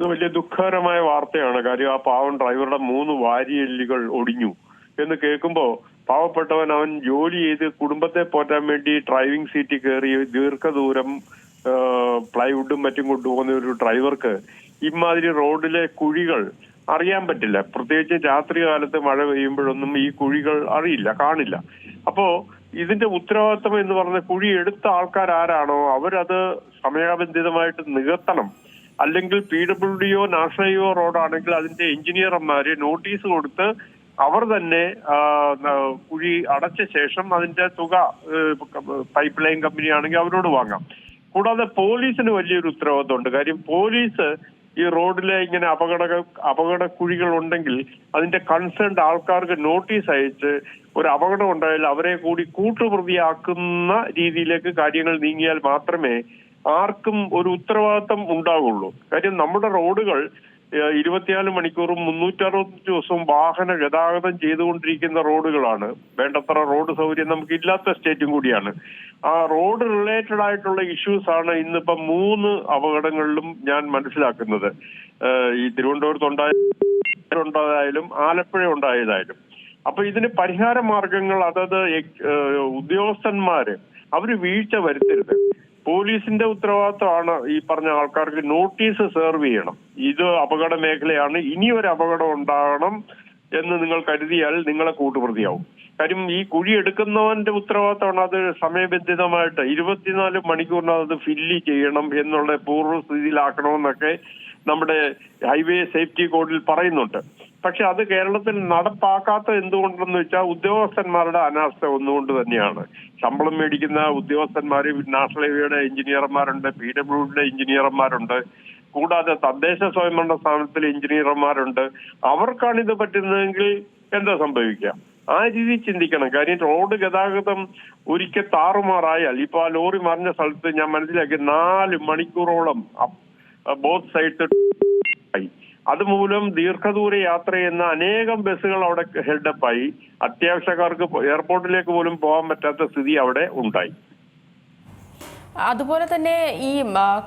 ഇത് വലിയ ദുഃഖകരമായ വാർത്തയാണ്. കാര്യം ആ പാവം ഡ്രൈവറുടെ മൂന്ന് വാരിയെല്ലുകൾ ഒടിഞ്ഞു. എന്ന് കേൾക്കുമ്പോൾ പാവപ്പെട്ടവൻ അവൻ ജോലി ചെയ്ത് കുടുംബത്തെ പോറ്റാൻ വേണ്ടി ഡ്രൈവിംഗ് സീറ്റിൽ കയറി ദീർഘദൂരം പ്ലൈവുഡും മറ്റും കൊണ്ടുപോകുന്ന ഒരു ഡ്രൈവർക്ക് ഇമാതിരി റോഡിലെ കുഴികൾ അറിയാൻ പറ്റില്ല. പ്രത്യേകിച്ച് രാത്രി കാലത്ത് മഴ പെയ്യുമ്പോഴൊന്നും ഈ കുഴികൾ അറിയില്ല കാണില്ല. അപ്പോ ഇതിന്റെ ഉത്തരവാദിത്തം എന്ന് പറഞ്ഞ കുഴി എടുത്ത ആൾക്കാർ ആരാണോ അവരത് സമയബന്ധിതമായിട്ട് നികത്തണം. അല്ലെങ്കിൽ പി ഡബ്ല്യു ഡിയോ നാഷണൽ റോഡാണെങ്കിൽ അതിന്റെ എഞ്ചിനീയർമാര് നോട്ടീസ് കൊടുത്ത് അവർ തന്നെ കുഴി അടച്ച ശേഷം അതിന്റെ തുക പൈപ്പ് ലൈൻ കമ്പനി ആണെങ്കിൽ അവരോട് വാങ്ങാം. കൂടാതെ പോലീസിന് വലിയൊരു ഉത്തരവാദിത്തമുണ്ട് കാര്യം പോലീസ് ഈ റോഡിലെ ഇങ്ങനെ അപകട അപകട കുഴികൾ ഉണ്ടെങ്കിൽ അതിന്റെ കൺസേൺഡ് ആൾക്കാർക്ക് നോട്ടീസ് അയച്ച് ഒരു അപകടം ഉണ്ടായാൽ അവരെ കൂടി കൂട്ടുപ്രതിയാക്കുന്ന രീതിയിലേക്ക് കാര്യങ്ങൾ നീങ്ങിയാൽ മാത്രമേ ആർക്കും ഒരു ഉത്തരവാദിത്തം ഉണ്ടാവുള്ളൂ. കാര്യം നമ്മുടെ റോഡുകൾ ഇരുപത്തിനാല് മണിക്കൂറും മുന്നൂറ്ററുപത്തഞ്ച് ദിവസവും വാഹന ഗതാഗതം ചെയ്തുകൊണ്ടിരിക്കുന്ന റോഡുകളാണ്. വേണ്ടത്ര റോഡ് സൗകര്യം നമുക്ക് ഇല്ലാത്ത സ്റ്റേറ്റും കൂടിയാണ്. ആ റോഡ് റിലേറ്റഡ് ആയിട്ടുള്ള ഇഷ്യൂസ് ആണ് ഇന്നിപ്പം മൂന്ന് അപകടങ്ങളിലും ഞാൻ മനസ്സിലാക്കുന്നത്. ഈ തിരുവനന്തപുരത്ത് ഉണ്ടായ ഉണ്ടായതായാലും ആലപ്പുഴ ഉണ്ടായതായാലും. അപ്പൊ ഇതിന് പരിഹാര മാർഗങ്ങൾ അതത് ഉദ്യോഗസ്ഥന്മാര് അവർ വീഴ്ച വരുത്തരുത്. പോലീസിന്റെ ഉത്തരവാദിത്തമാണ് ഈ പറഞ്ഞ ആൾക്കാർക്ക് നോട്ടീസ് സെർവ് ചെയ്യണം. ഇത് അപകട മേഖലയാണ്. ഇനി ഒരു അപകടം ഉണ്ടാകണം എന്ന് നിങ്ങൾ കരുതിയാൽ നിങ്ങളെ കൂട്ടുപ്രതിയാവും. കാര്യം ഈ കുഴി എടുക്കുന്നവന്റെ ഉത്തരവാദിത്തമാണ് അത് സമയബന്ധിതമായിട്ട് ഇരുപത്തിനാല് മണിക്കൂറിനകത്ത് അത് ഫില്ല് ചെയ്യണം എന്നുള്ള പൂർവസ്ഥിതിയിലാക്കണമെന്നൊക്കെ നമ്മുടെ ഹൈവേ സേഫ്റ്റി കോഡിൽ പറയുന്നുണ്ട്. പക്ഷെ അത് കേരളത്തിൽ നടപ്പാക്കാത്ത എന്തുകൊണ്ടെന്ന് വെച്ചാൽ ഉദ്യോഗസ്ഥന്മാരുടെ അനാസ്ഥ ഒന്നുകൊണ്ട് തന്നെയാണ്. ശമ്പളം മേടിക്കുന്ന ഉദ്യോഗസ്ഥന്മാര് നാഷണൽ ഹൈവേയുടെ എഞ്ചിനീയർമാരുണ്ട് പി ഡബ്ല്യുഡിയുടെ എഞ്ചിനീയർമാരുണ്ട്. കൂടാതെ തദ്ദേശ സ്വയംഭരണ സ്ഥാപനത്തിലെ എഞ്ചിനീയർമാരുണ്ട്. അവർക്കാണ് ഇത് പറ്റുന്നതെങ്കിൽ എന്താ സംഭവിക്കുക? ആ രീതി ചിന്തിക്കണം. കാര്യം റോഡ് ഗതാഗതം ഒരിക്കൽ താറുമാറായാൽ ഇപ്പൊ ആ ലോറി മറിഞ്ഞ സ്ഥലത്ത് ഞാൻ മനസ്സിലാക്കി നാല് മണിക്കൂറോളം ബോത്ത് സൈഡ് ആയി അതുമൂലം ദീർഘദൂര യാത്ര ചെയ്യുന്ന അനേകം ബസ്സുകൾ അവിടെ ഹെൽഡപ്പായി. അത്യാവശ്യക്കാർക്ക് എയർപോർട്ടിലേക്ക് പോലും പോകാൻ പറ്റാത്ത സ്ഥിതി അവിടെ ഉണ്ടായി. അതുപോലെ തന്നെ ഈ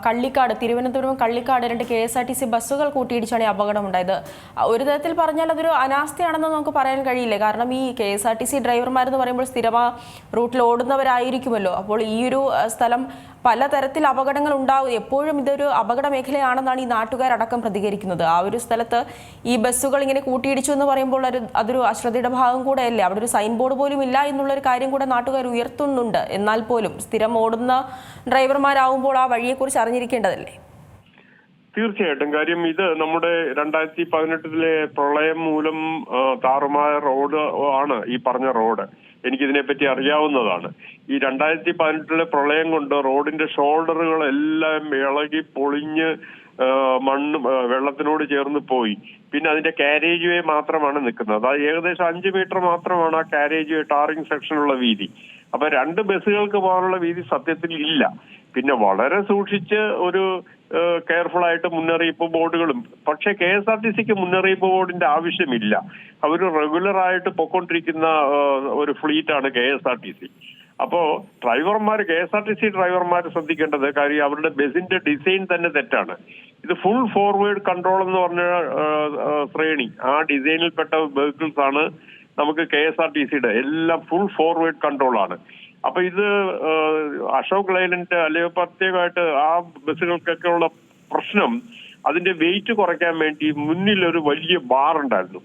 കള്ളിക്കാട് തിരുവനന്തപുരം കള്ളിക്കാട് രണ്ട് K S R T C ബസ്സുകൾ കൂട്ടിയിടിച്ചാണ് ഈ അപകടം ഉണ്ടായത് ഒരു തരത്തിൽ പറഞ്ഞാൽ അതൊരു അനാസ്ഥയാണെന്ന് നമുക്ക് പറയാൻ കഴിയില്ല. കാരണം ഈ K S R T C ഡ്രൈവർമാരെന്ന് പറയുമ്പോൾ സ്ഥിരമാ റൂട്ടിൽ ഓടുന്നവരായിരിക്കുമല്ലോ. അപ്പോൾ ഈ ഒരു സ്ഥലം പലതരത്തിൽ അപകടങ്ങൾ ഉണ്ടാവും. എപ്പോഴും ഇതൊരു അപകട മേഖലയാണെന്നാണ് ഈ നാട്ടുകാരടക്കം പ്രതികരിക്കുന്നത്. ആ ഒരു സ്ഥലത്ത് ഈ ബസ്സുകൾ ഇങ്ങനെ കൂട്ടിയിടിച്ചു എന്ന് പറയുമ്പോൾ ഒരു അതൊരു അശ്രദ്ധയുടെ ഭാഗം കൂടെ അല്ലേ അവിടെ ഒരു സൈൻ ബോർഡ് പോലും ഇല്ല എന്നുള്ളൊരു കാര്യം കൂടെ നാട്ടുകാർ ഉയർത്തുന്നുണ്ട്. എന്നാൽ പോലും സ്ഥിരം ഓടുന്ന ഡ്രൈവർമാരാവുമ്പോൾ ആ വഴിയെക്കുറിച്ച് അറിഞ്ഞിരിക്കേണ്ടതല്ലേ? തീർച്ചയായിട്ടും. കാര്യം ഇത് നമ്മുടെ രണ്ടായിരത്തി പതിനെട്ടിലെ പ്രളയം മൂലം താറുമായ റോഡ് ആണ് ഈ പറഞ്ഞ റോഡ്. എനിക്കിതിനെപ്പറ്റി അറിയാവുന്നതാണ്. ഈ രണ്ടായിരത്തി പതിനെട്ടിലെ പ്രളയം കൊണ്ട് റോഡിന്റെ ഷോൾഡറുകൾ എല്ലാം ഇളകി പൊളിഞ്ഞ് മണ്ണ് വെള്ളത്തിനോട് ചേർന്ന് പോയി. പിന്നെ അതിന്റെ കാരേജ് വേ മാത്രമാണ് നിൽക്കുന്നത്. അതായത് ഏകദേശം അഞ്ച് മീറ്റർ മാത്രമാണ് ആ കാരേജ് വേ ടാറിംഗ് സെക്ഷനുള്ള വീതി. അപ്പൊ രണ്ട് ബസ്സുകൾക്ക് പോകാനുള്ള വീതി സത്യത്തിൽ ഇല്ല. പിന്നെ വളരെ സൂക്ഷിച്ച് ഒരു കെയർഫുൾ ആയിട്ട് മുന്നറിയിപ്പ് ബോർഡുകളും. പക്ഷെ കെ എസ് ആർ ടി സിക്ക് മുന്നറിയിപ്പ് ബോർഡിന്റെ ആവശ്യമില്ല. അവർ റെഗുലർ ആയിട്ട് പൊക്കൊണ്ടിരിക്കുന്ന ഒരു ഫ്ലീറ്റ് ആണ് K S R T C. അപ്പോ ഡ്രൈവർമാർ K S R T C ഡ്രൈവർമാർ ശ്രദ്ധിക്കേണ്ടത് കാര്യം അവരുടെ ബസിന്റെ ഡിസൈൻ തന്നെ തെറ്റാണ്. ഇത് ഫുൾ ഫോർവേഡ് കൺട്രോൾ എന്ന് പറഞ്ഞ ശ്രേണി. ആ ഡിസൈനിൽപ്പെട്ട വെഹിക്കിൾസ് ആണ് നമുക്ക് കെ എസ് ആർ ടി സിയുടെ. എല്ലാം ഫുൾ ഫോർവേഡ് കൺട്രോൾ ആണ് അപ്പൊ ഇത് അശോക് ലൈലൻഡ് അല്ലെങ്കിൽ പ്രത്യേകമായിട്ട് ആ ബസ്സുകൾക്കൊക്കെ ഉള്ള പ്രശ്നം അതിന്റെ വെയിറ്റ് കുറയ്ക്കാൻ വേണ്ടി മുന്നിൽ ഒരു വലിയ ബാർ ഉണ്ടായിരുന്നു.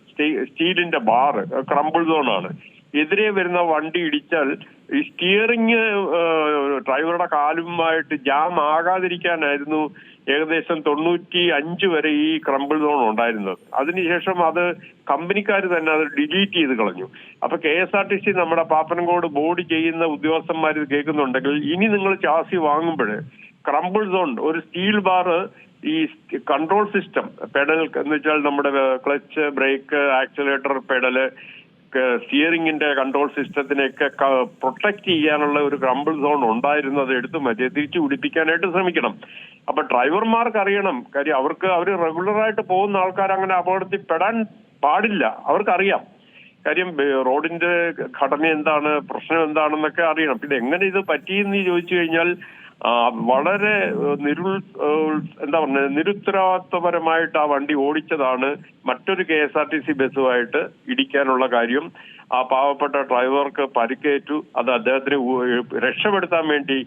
സ്റ്റീലിന്റെ ബാർ ക്രംബിൾ സോൺ ആണ്. എതിരെ വരുന്ന വണ്ടി ഇടിച്ചാൽ ഈ സ്റ്റിയറിംഗ് ഡ്രൈവറുടെ കാലുമായിട്ട് ജാം ആകാതിരിക്കാനായിരുന്നു ഏകദേശം തൊണ്ണൂറ്റി അഞ്ച് വരെ ഈ ക്രംബിൾ സോൺ ഉണ്ടായിരുന്നത്. അതിനുശേഷം അത് കമ്പനിക്കാർ തന്നെ അത് ഡിലീറ്റ് ചെയ്ത് കളഞ്ഞു. അപ്പൊ K S R T C നമ്മുടെ പാപ്പനംകോട് ബോർഡ് ചെയ്യുന്ന ഉദ്യോഗസ്ഥന്മാർ ഇത് കേൾക്കുന്നുണ്ടെങ്കിൽ ഇനി നിങ്ങൾ ചാസി വാങ്ങുമ്പോൾ ക്രംബിൾ സോൺ ഒരു സ്റ്റീൽ ബാർ ഈ കൺട്രോൾ സിസ്റ്റം പെഡൽ എന്ന് വെച്ചാൽ നമ്മുടെ ക്ലച്ച് ബ്രേക്ക് ആക്സിലേറ്റർ പെഡൽ സ്റ്റിയറിംഗിന്റെ കൺട്രോൾ സിസ്റ്റത്തിനെയൊക്കെ പ്രൊട്ടക്ട് ചെയ്യാനുള്ള ഒരു ക്രംബിൾ സോൺ ഉണ്ടായിരുന്നത് എടുത്ത് മറ്റേ തിരിച്ചു പിടിപ്പിക്കാനായിട്ട് ശ്രമിക്കണം. അപ്പൊ ഡ്രൈവർമാർക്ക് അറിയണം കാര്യം അവർക്ക് അവർ റെഗുലറായിട്ട് പോകുന്ന ആൾക്കാർ അങ്ങനെ അപകടത്തിൽ പെടാൻ പാടില്ല. അവർക്കറിയാം. കാര്യം റോഡിന്റെ ഘടന എന്താണ് പ്രശ്നം എന്താണെന്നൊക്കെ അറിയണം. പിന്നെ എങ്ങനെ ഇത് പറ്റിയെന്ന് ചോദിച്ചു കഴിഞ്ഞാൽ വളരെ നിരുൾ എന്താ പറഞ്ഞത് നിരുത്തരവാദിത്വപരമായിട്ട് ആ വണ്ടി ഓടിച്ചതാണ് മറ്റൊരു K S R T C ബസ്സുമായിട്ട് ഇടിക്കാനുള്ള കാര്യം. ആ പാവപ്പെട്ട ഡ്രൈവർക്ക് പരിക്കേറ്റു. അത് അദ്ദേഹത്തിന് രക്ഷപ്പെടുത്താൻ വേണ്ടി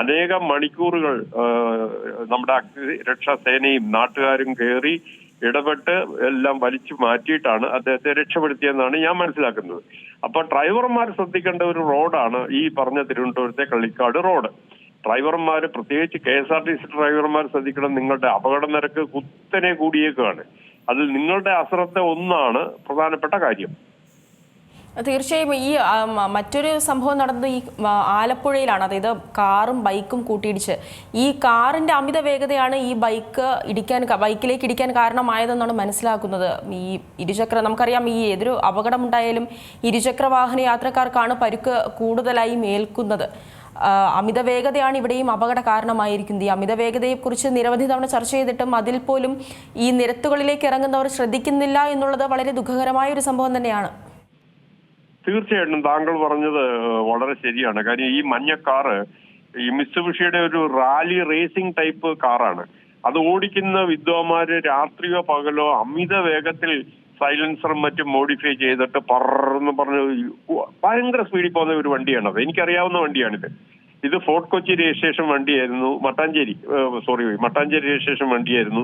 അനേകം മണിക്കൂറുകൾ നമ്മുടെ അഗ്നി രക്ഷാ സേനയും നാട്ടുകാരും കയറി ഇടപെട്ട് എല്ലാം വലിച്ചു മാറ്റിയിട്ടാണ് അദ്ദേഹത്തെ രക്ഷപ്പെടുത്തിയെന്നാണ് ഞാൻ മനസ്സിലാക്കുന്നത്. അപ്പൊ ഡ്രൈവർമാർ ശ്രദ്ധിക്കേണ്ട ഒരു റോഡാണ് ഈ പറഞ്ഞ തിരുവനന്തപുരത്തെ കള്ളിക്കാട് റോഡ്. ഡ്രൈവർമാർ പ്രത്യേകിച്ച് K S R T C ഡ്രൈവർമാർ ശ്രദ്ധിക്കണം. നിങ്ങളുടെ അപകട നിരക്ക് കുത്തനെ കൂടിയേക്കാണ്. അതിൽ നിങ്ങളുടെ അശ്രദ്ധ ഒന്നാണ് പ്രധാനപ്പെട്ട കാര്യം. തീർച്ചയായും ഈ മറ്റൊരു സംഭവം നടന്നത് ഈ ആലപ്പുഴയിലാണ്. അതായത് കാറും ബൈക്കും കൂട്ടിയിടിച്ച്. ഈ കാറിന്റെ അമിത വേഗതയാണ് ഈ ബൈക്ക് ഇടിക്കാൻ ബൈക്കിലേക്ക് ഇടിക്കാൻ കാരണമായതെന്നാണ് മനസ്സിലാക്കുന്നത്. ഈ ഇരുചക്ര നമുക്കറിയാം ഈ ഏതൊരു അപകടമുണ്ടായാലും ഇരുചക്ര വാഹന യാത്രക്കാർക്കാണ് പരുക്ക് കൂടുതലായി മേൽക്കുന്നത്. അമിത വേഗതയാണ് ഇവിടെയും അപകട കാരണമായിരിക്കുന്നത് ഈ അമിത വേഗതയെക്കുറിച്ച് നിരവധി തവണ ചർച്ച ചെയ്തിട്ടും അതിൽ പോലും ഈ നിരത്തുകളിലേക്ക് ഇറങ്ങുന്നവർ ശ്രദ്ധിക്കുന്നില്ല എന്നുള്ളത് വളരെ ദുഃഖകരമായ ഒരു സംഭവം തന്നെയാണ്. തീർച്ചയായിട്ടും താങ്കൾ പറഞ്ഞത് വളരെ ശരിയാണ്. കാര്യം ഈ മഞ്ഞ കാറ് ഈ മിസ്സുബിഷിയുടെ ഒരു റാലി റേസിംഗ് ടൈപ്പ് കാറാണ്. അത് ഓടിക്കുന്ന വിദ്വാന്മാര് രാത്രിയോ പകലോ അമിത വേഗത്തിൽ സൈലൻസറും മറ്റും മോഡിഫൈ ചെയ്തിട്ട് പറന്ന് പറഞ്ഞ് ഭയങ്കര സ്പീഡിൽ പോകുന്ന ഒരു വണ്ടിയാണത് എനിക്കറിയാവുന്ന വണ്ടിയാണിത്. ഇത് ഫോർട്ട് കൊച്ചി രജിസ്ട്രേഷൻ വണ്ടിയായിരുന്നു. മട്ടാഞ്ചേരി സോറി മട്ടാഞ്ചേരി രജിസ്ട്രേഷൻ വണ്ടിയായിരുന്നു.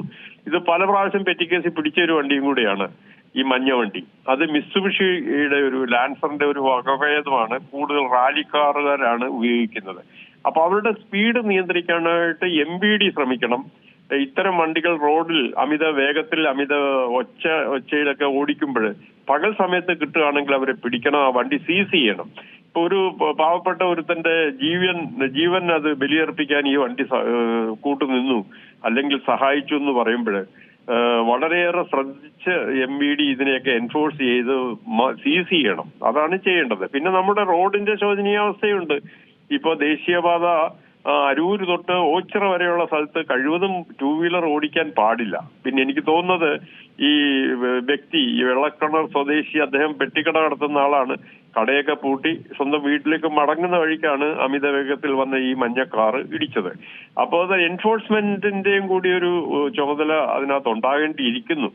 ഇത് പല പ്രാവശ്യം പെറ്റിക്കേസിൽ പിടിച്ച ഒരു വണ്ടിയും കൂടിയാണ് ഈ മഞ്ഞ വണ്ടി. അത് മിസ്സുബിഷിയുടെ ഒരു ലാൻസറിന്റെ ഒരു വകഭേദമാണ് കൂടുതൽ റാലിക്കാറുകാരാണ് ഉപയോഗിക്കുന്നത്. അപ്പൊ അവരുടെ സ്പീഡ് നിയന്ത്രിക്കാനായിട്ട് എം ബി ഡി ശ്രമിക്കണം. ഇത്തരം വണ്ടികൾ റോഡിൽ അമിത വേഗത്തിൽ അമിത ഒച്ച ഒച്ചയിലൊക്കെ ഓടിക്കുമ്പോൾ പകൽ സമയത്ത് കിട്ടുകയാണെങ്കിൽ അവരെ പിടിക്കണം ആ വണ്ടി സീസ് ചെയ്യണം. ഇപ്പൊ ഒരു പാവപ്പെട്ട ഒരുത്തന്റെ ജീവൻ ജീവൻ അത് ബലിയർപ്പിക്കാൻ ഈ വണ്ടി കൂട്ടു നിന്നു അല്ലെങ്കിൽ സഹായിച്ചു എന്ന് പറയുമ്പോൾ വളരെയേറെ ശ്രദ്ധിച്ച് എം ബി ഡി ഇതിനെയൊക്കെ എൻഫോഴ്സ് ചെയ്ത് സീസ് ചെയ്യണം. അതാണ് ചെയ്യേണ്ടത്. പിന്നെ നമ്മുടെ റോഡിന്റെ ശോചനീയാവസ്ഥയുണ്ട്. ഇപ്പൊ ദേശീയപാത അരൂര് തൊട്ട് ഓച്ചിറ വരെയുള്ള സ്ഥലത്ത് കഴിവതും ടൂ വീലർ ഓടിക്കാൻ പാടില്ല. പിന്നെ എനിക്ക് തോന്നുന്നത് ഈ വ്യക്തി ഈ വെള്ളക്കണർ സ്വദേശി അദ്ദേഹം പെട്ടിക്കട നടത്തുന്ന ആളാണ്. കടയൊക്കെ പൂട്ടി സ്വന്തം വീട്ടിലേക്ക് മടങ്ങുന്ന വഴിക്കാണ് അമിത വേഗത്തിൽ വന്ന ഈ മഞ്ഞ കാറ് ഇടിച്ചത്. അപ്പോൾ അത് എൻഫോഴ്സ്മെന്റിന്റെയും കൂടി ഒരു ചുമതല അതിനകത്ത് ഉണ്ടാകേണ്ടിയിരിക്കുന്നു.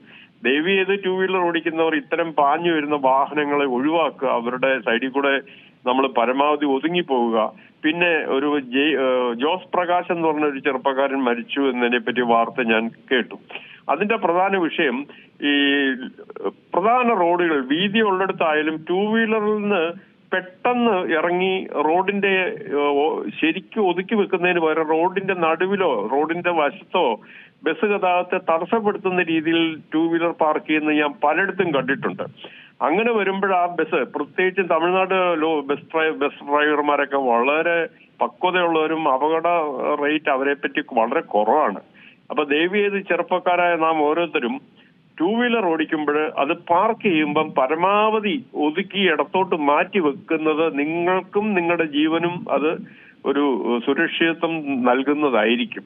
ദയവ് ചെയ്ത് ടൂ വീലർ ഓടിക്കുന്നവർ ഇത്തരം പാഞ്ഞു വരുന്ന വാഹനങ്ങളെ ഒഴിവാക്കുക. അവരുടെ സൈഡിൽ കൂടെ നമ്മൾ പരമാവധി ഒതുങ്ങി പോവുക പിന്നെ ഒരു ജോസ് പ്രകാശ് എന്ന് പറഞ്ഞ ഒരു ചെറുപ്പക്കാരൻ മരിച്ചു എന്നതിനെ പറ്റി വാർത്ത ഞാൻ കേട്ടു. അതിന്റെ പ്രധാന വിഷയം ഈ പ്രധാന റോഡുകൾ വീതി ഉള്ളിടത്തായാലും ടൂ വീലറിൽ നിന്ന് പെട്ടെന്ന് ഇറങ്ങി റോഡിന്റെ ശരിക്കും ഒതുക്കി വെക്കുന്നതിന് പകരം റോഡിന്റെ നടുവിലോ റോഡിന്റെ വശത്തോ ബസ് ഗതാഗതത്തെ തടസ്സപ്പെടുത്തുന്ന രീതിയിൽ ടൂ വീലർ പാർക്ക് ചെയ്യുന്നത് ഞാൻ പലയിടത്തും കണ്ടിട്ടുണ്ട്. അങ്ങനെ വരുമ്പോൾ ആ ബസ് പ്രത്യേകിച്ചും തമിഴ്നാട് ലോ ബസ് ബസ് ഡ്രൈവർമാരൊക്കെ വളരെ പക്വതയുള്ളവരും അപകട റേറ്റ് അവരെ പറ്റി വളരെ കുറവാണ്. അപ്പൊ ദയവ് ചെറുപ്പക്കാരായ നാം ഓരോരുത്തരും ടൂ വീലർ ഓടിക്കുമ്പോൾ അത് പാർക്ക് ചെയ്യുമ്പം പരമാവധി ഒതുക്കി ഇടത്തോട്ട് മാറ്റി വെക്കുന്നത് നിങ്ങൾക്കും നിങ്ങളുടെ ജീവനും അത് ഒരു സുരക്ഷിതത്വം നൽകുന്നതായിരിക്കും.